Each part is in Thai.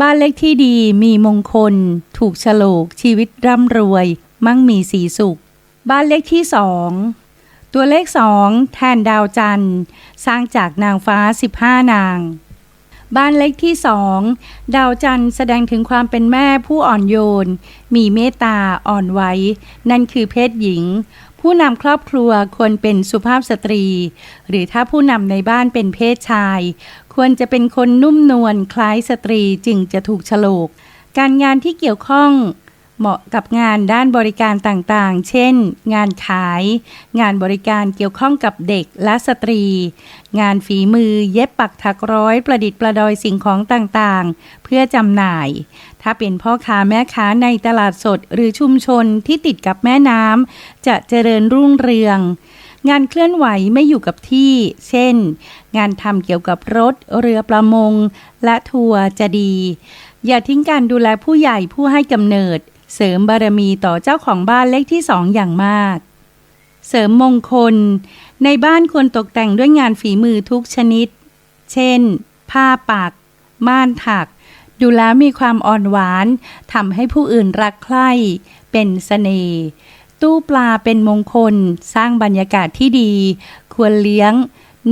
บ้านเลขที่ดีมีมงคล ถูกฉลก ชีวิตร่ำรวย มั่งมีสีสุข บ้านเลขที่สองตัวเลขสองแทนดาวจันทร์ สร้างจากนางฟ้า 15 นาง บ้านเลขที่สองดาวจันทร์แสดงถึงความเป็นแม่ผู้อ่อนโยน มีเมตตาอ่อนไหวนั่นคือเพศหญิง ผู้นำครอบครัวควรเป็นสุภาพสตรี หรือถ้าผู้นำในบ้านเป็นเพศชาย ควรจะเป็นคนนุ่มนวลคล้ายสตรีจึงจะถูกฉลก การงานที่เกี่ยวข้อง เหมาะกับงานด้านบริการต่างๆ เช่น งานขาย งานบริการเกี่ยวข้องกับเด็กและสตรี งานฝีมือเย็บปักถักร้อยประดิษฐ์ประดอยสิ่งของต่างๆ เพื่อจำหน่าย ถ้าเป็นพ่อค้าแม่ค้าในตลาดสดหรือชุมชนที่ติดกับแม่น้ำจะเจริญรุ่งเรืองงานเคลื่อนไหวไม่อยู่กับที่ เช่น งานทำเกี่ยวกับรถ เรือประมง และทัวร์จะดี อย่าทิ้งการดูแลผู้ใหญ่ผู้ให้กำเนิด เสริมบารมีต่อเจ้าของบ้านเลขที่สองอย่างมาก เสริมมงคล ในบ้านควรตกแต่งด้วยงานฝีมือทุกชนิด เช่น ผ้าปัก ม่านถัก ดูแล้วมีความอ่อนหวานทำให้ผู้อื่นรักใคร่เป็นสเสน่ห์ตู้ปลาเป็นมงคลสร้างบรรยากาศที่ดี ควรเลี้ยง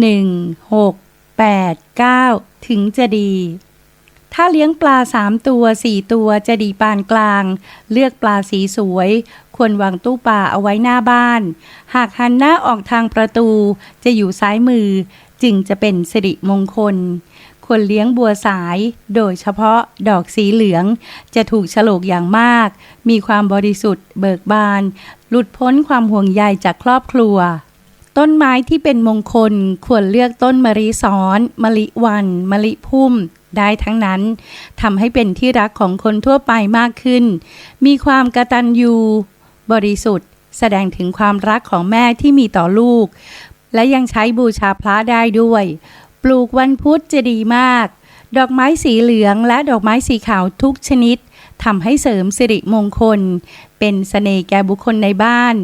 1 6 8 9 ถึงจะดี ถ้าเลี้ยงปลาสามตัวสี่ตัวจะดีปานกลาง เลือกปลาสีสวย ควรวางตู้ปลาเอาไว้หน้าบ้าน หากหันหน้าออกทางประตู จะอยู่ซ้ายมือ จึงจะเป็นสิริมงคล ควรเลี้ยงบัวสาย โดยเฉพาะดอกสีเหลือง จะถูกฉลกอย่างมาก มีความบริสุทธิ์ เบิกบาน หลุดพ้นความห่วงใยจากครอบครัว ต้นไม้ที่เป็นมงคลควรเลือกต้นมะลิซ้อนมะลิวันมะลิพุ่มได้ทั้งนั้นทำให้เป็นที่รักของคนทั่วไปมากขึ้น มีความกระตัญญูบริสุทธิ์ แสดงถึงความรักของแม่ที่มีต่อลูก และยังใช้บูชาพระได้ด้วย ปลูกวันพุธจะดีมาก ดอกไม้สีเหลืองและดอกไม้สีขาวทุกชนิดทำให้เสริมสิริมงคล เป็นสเสน่ห์แก่บุคคลในบ้าน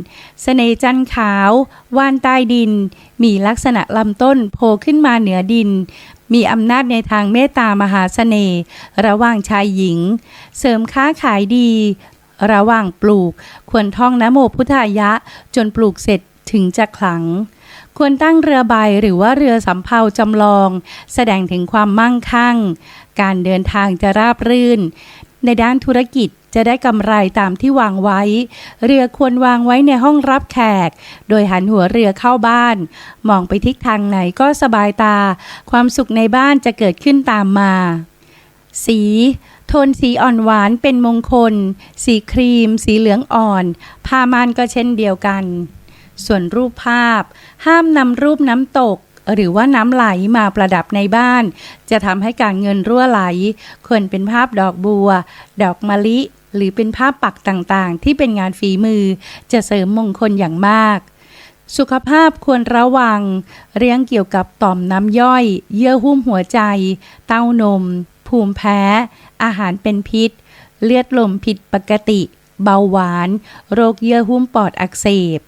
เสน่ห์จันขาว ว่านใต้ดิน มีลักษณะลำต้นโผล่ขึ้นมาเหนือดิน มีอำนาจในทางเมตตามหาเสน่ห์ระหว่างชายหญิง เสริมค้าขายดี ระหว่างปลูก ควรท่องนโมพุทธายะ จนปลูกเสร็จถึงจะขลัง ควรตั้งเรือใบหรือว่าเรือสำเภาจำลอง แสดงถึงความมั่งคั่ง การเดินทางจะราบรื่น ในด้านธุรกิจจะได้กำไรตามที่วางไว้ เรือควรวางไว้ในห้องรับแขก โดยหันหัวเรือเข้าบ้าน มองไปทิศทางไหนก็สบายตา ความสุขในบ้านจะเกิดขึ้นตามมา สีโทนสีอ่อนหวานเป็นมงคล สีครีม สีเหลืองอ่อนผ้าม่านก็เช่นเดียวกัน ส่วนรูปภาพ ห้ามนำรูปน้ำตก หรือว่าน้ำไหลมาประดับในบ้าน จะทำให้การเงินรั่วไหล ควรเป็นภาพดอกบัว ดอกมะลิ หรือเป็นภาพปักต่างๆ ที่เป็นงานฝีมือ จะเสริมมงคลอย่างมากสุขภาพควรระวัง เรื่องเกี่ยวกับต่อมน้ำย่อย เยื่อหุ้มหัวใจ เต้านม ภูมิแพ้ อาหารเป็นพิษ เลือดลมผิดปกติ เบาหวาน โรคเยื่อหุ้มปอดอักเสบ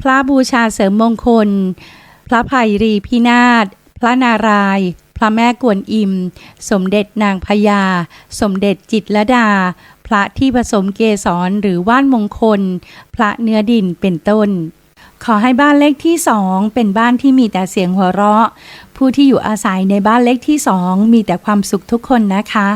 พระบูชาเสริมมงคล พระภัยรีพินาศ พระนารายณ์พระแม่กวนอิม สมเด็จนางพญา สมเด็จจิตรดา พระที่ผสมเกสรหรือว่านมงคล พระเนื้อดินเป็นต้น ขอให้บ้านเลขที่สองเป็นบ้านที่มีแต่เสียงหัวเราะ ผู้ที่อยู่อาศัยในบ้านเลขที่สองมีแต่ความสุขทุกคนนะคะ